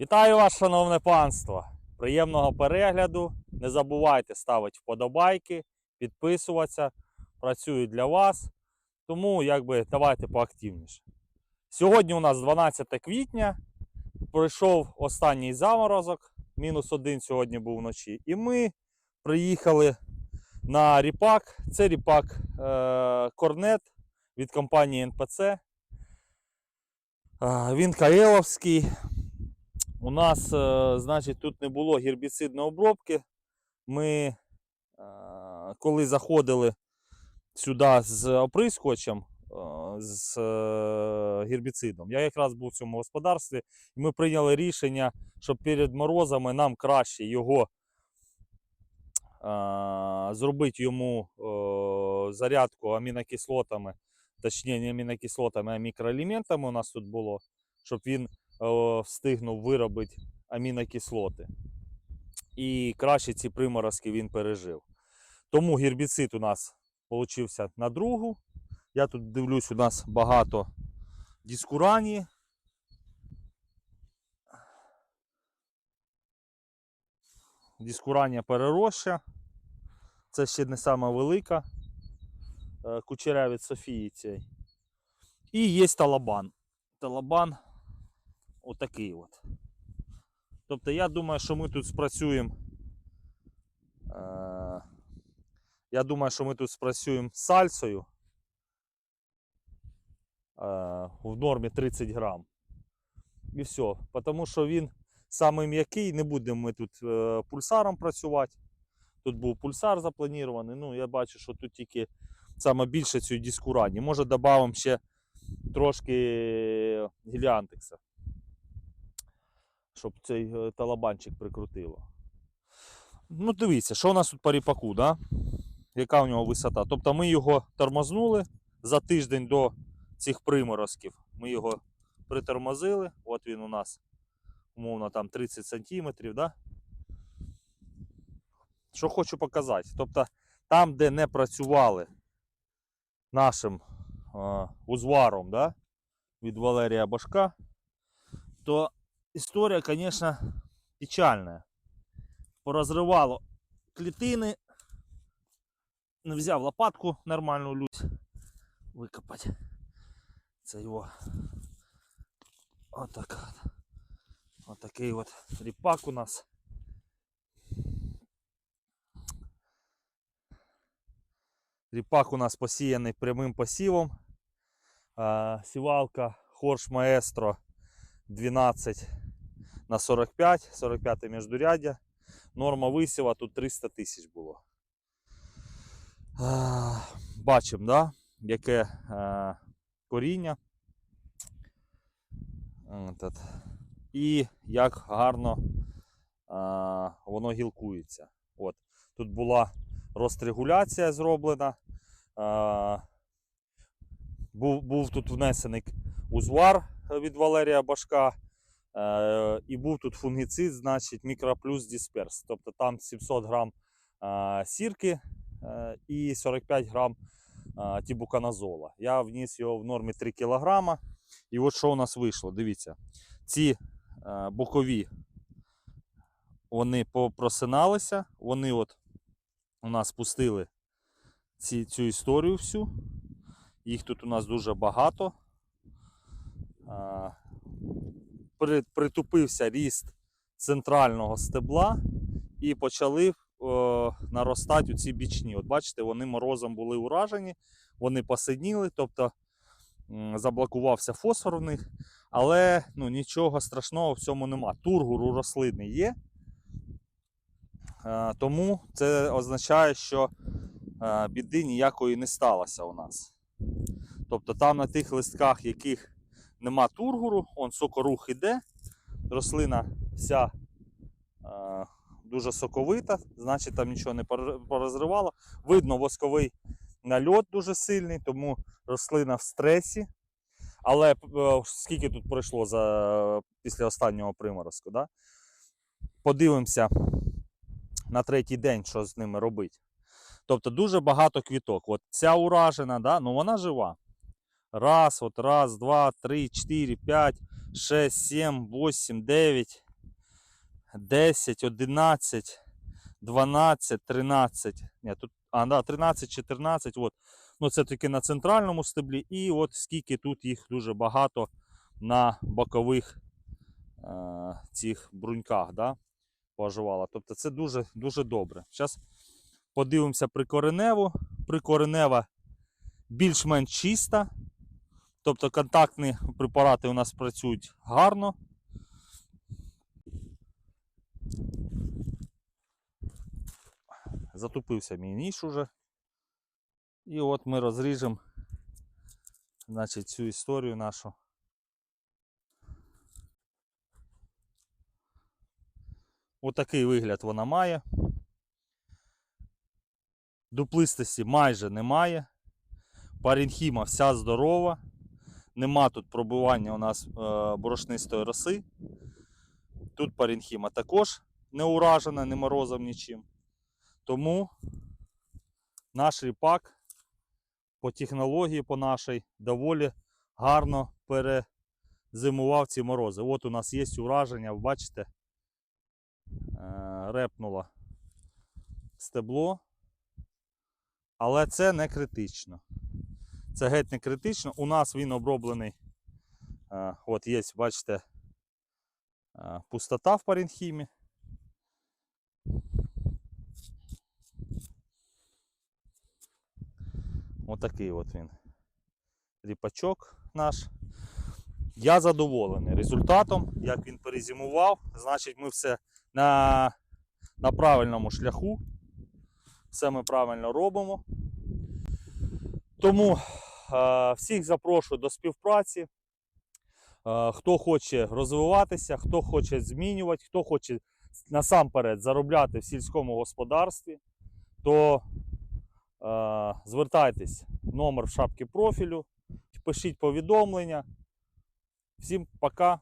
Вітаю вас, шановне панство! Приємного перегляду. Не забувайте ставити вподобайки, підписуватися. Працюю для вас. Тому якби давайте поактивніше. Сьогодні у нас 12 квітня. Пройшов останній заморозок. Мінус один сьогодні був вночі. І ми приїхали на ріпак. Це ріпак е- Корнет від компанії НПЦ. Він Каеловський. У нас, е, значить, тут не було гербіцидної обробки. Ми, е, коли заходили сюди з оприскувачем, е, з гербіцидом, я якраз був в цьому господарстві, і ми прийняли рішення, що перед морозами нам краще його зробити йому зарядку амінокислотами, точніше не амінокислотами, а мікроелементами у нас тут було, щоб він встигнув виробити амінокислоти. І краще ці приморозки він пережив. Тому гербіцид у нас получився на другу. Я тут дивлюсь, у нас багато дискурані. Дискуранія перероща. Це ще не сама велика. е, Кучерявець Софії цей. І є талабан. Талабан отакий от. Тобто я думаю, що ми тут спрацюємо. Е, я думаю, що ми тут спрацюємо сальсою е, в нормі 30 грам. І все. Тому що він самий м'який, не будемо ми тут е, пульсаром працювати. Тут був пульсар запланований. Ну, я бачу, що тут тільки саме більше цієї дискурані. Може додамо ще трошки гіліантекса щоб цей е, талабанчик прикрутило. Ну, дивіться, що у нас тут по ріпаку, да? яка у нього висота. Тобто ми його тормознули за тиждень до цих приморозків. Ми його притормозили. От він у нас, умовно, там 30 сантиметрів. Да? Що хочу показати. Тобто, там, де не працювали нашим е, узваром да? від Валерія Башка, то історія, звісно, печальна. Порозривало клітини. Не взяв лопатку нормальну лють викопати. Це його отак. от. Отакий от ріпак у нас. Ріпак у нас посіяний прямим посівом. А, сівалка Хорш Маестро 12 на 45, 45 міждуряддя. Норма висіва тут 300 тисяч було. Бачимо, да? яке коріння. І як гарно воно гілкується. От. Тут була розтрегуляція зроблена. Був, був тут внесений узвар від Валерія Башка. Е, і був тут фунгіцид, значить мікроплюс дисперс. Тобто там 700 грам е, сірки е, і 45 грам тібуканазола. Я вніс його в нормі 3 кг. І от що у нас вийшло. Дивіться, ці бокові вони попросиналися, вони от у нас пустили ці, цю історію всю. Їх тут у нас дуже багато. Е, при- притупився ріст центрального стебла і почали о, наростати ці бічні. От бачите, вони морозом були уражені, вони посидніли, тобто заблокувався фосфор в них, але ну, нічого страшного в цьому нема. Тургур у рослини є. Е, тому це означає, що е, біди ніякої не сталося у нас. Тобто там на тих листках, яких нема тургуру, он сокорух іде, рослина вся е, дуже соковита, значить там нічого не порозривало. Видно восковий нальот дуже сильний, тому рослина в стресі. Але е, скільки тут пройшло за, після останнього приморозку, да? подивимося на третій день, що з ними робити. Тобто дуже багато квіток. От ця уражена, да? ну вона жива. Раз, от раз, два, три, чотири, п'ять, шесть, сім, восемь, дев'ять, 10, 11, 12, 13. Ні, тут, а, да, 13, 14. От. Ну, це тільки на центральному стеблі. І от скільки тут їх дуже багато на бокових е, цих бруньках. Да, поживала. Тобто це дуже, дуже добре. Зараз подивимося прикореневу. Прикоренева більш-менш чиста. Тобто контактні препарати у нас працюють гарно. Затупився мій ніж уже. І от ми розріжемо значить, цю історію нашу. Отакий вигляд вона має. Дуплистості майже немає. Парінхіма вся здорова. Нема тут пробивання у нас е, борошнистої роси. Тут парінхіма також не уражена ні морозом, нічим. Тому наш ріпак по технології по нашій доволі гарно перезимував ці морози. От у нас є ураження, ви бачите, е, репнуло стебло. Але це не критично. Це геть не критично. У нас він оброблений. е, От є, бачите, е, пустота в паренхімі. Отакий от він. Ріпачок наш. Я задоволений результатом, як він перезимував. Значить, ми все на, на правильному шляху. Все ми правильно робимо. Тому всіх запрошую до співпраці. Е, хто хоче розвиватися, хто хоче змінювати, хто хоче насамперед заробляти в сільському господарстві, то е, звертайтесь номер в шапці профілю, пишіть повідомлення. Всім пока.